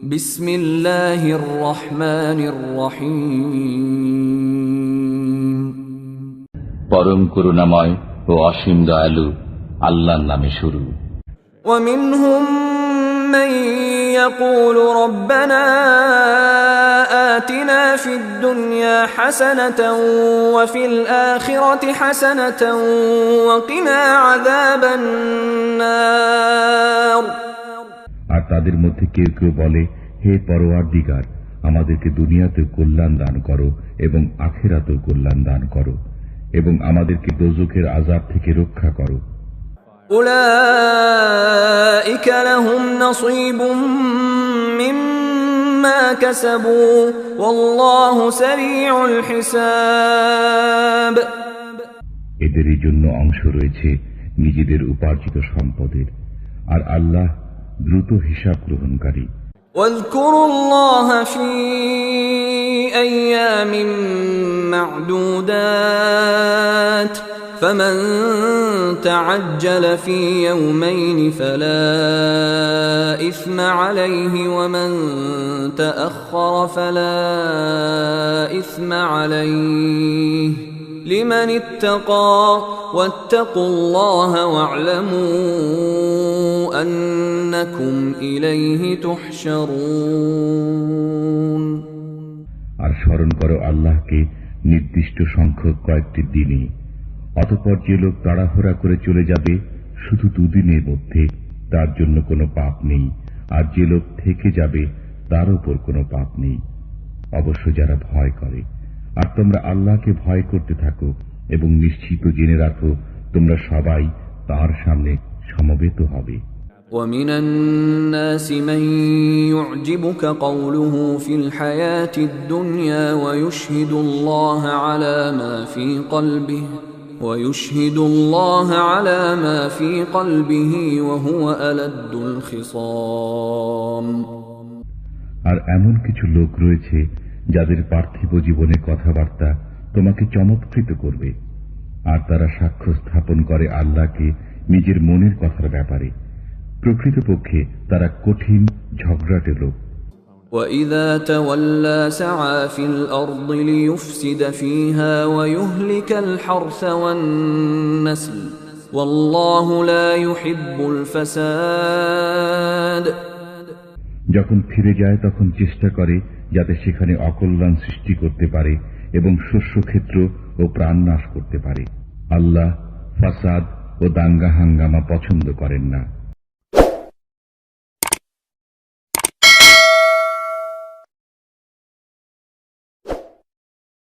بسم الله الرحمن الرحيم পরম করুণাময় ও অসীম দয়ালু আল্লাহর নামে শুরু ومنهم من يقول ربنا آتنا في الدنيا حسنة وفي الآخرة حسنة وقنا عذاب النار আর তাদের মধ্যে কেউ কেউ বলে হে পরোয়ার দিগার আমাদেরকে দুনিয়াতে কল্যাণ দান করো এবং আখেরাতেও কল্যাণ দান করো এবং আমাদেরকে দোজখের আজাব থেকে রক্ষা করো أولئك لهم نصيب مما كسبوا والله سريع الحساب এদেরই জন্য অংশ রয়েছে নিজেদের উপার্জিত সম্পদের আর আল্লাহ দ্রুত হিসাব গ্রহণকারী واذكروا الله في ايام معدودات فمن تعجل في يومين فلا اثم عليه ومن تاخر فلا اثم عليه لمن اتقى واتقوا الله واعلموا انكم اليه تحشرون আর স্মরণ করো আল্লাহকে নির্দিষ্ট সংখ্যক কয়েকটি দিনে অতপর যে লোক তাড়াহুড়া করে চলে যাবে শুধু দুদিনের মধ্যে তার জন্য কোনো পাপ নেই আর যে লোক থেকে যাবে তার উপর কোনো পাপ নেই অবশ্য যারা ভয় করে আর তোমরা আল্লাহকে ভয় করতে থাকো এবং নিশ্চিত জেনে রাখো তোমরা সবাই তার সামনে সমবেত হবে ومن الناس من يعجبك قوله في الحياة الدنيا ويشهد الله على ما في قلبه ويشهد الله على ما في قلبه وهو ألد الخصام আর এমন কিছু লোক রয়েছে যাদের পার্থিব জীবনে কথাবার্তা তোমাকে চমৎকৃত করবে আর তারা সাক্ষ্য স্থাপন করে আল্লাহকে নিজের মনের কথার ব্যাপারে প্রকৃতপক্ষে তারা কঠিন ঝগড়াটে লোক وإذا تولى سعى في الأرض ليفسد فيها ويهلك الحرث والنسل والله لا يحب الفساد যখন ফিরে যায় তখন চেষ্টা করে যাতে সেখানে অকল্যাণ সৃষ্টি করতে পারে এবং শস্যক্ষেত্র ও প্রাণ নাশ করতে পারে আল্লাহ ফাসাদ ও দাঙ্গা হাঙ্গামা পছন্দ করেন না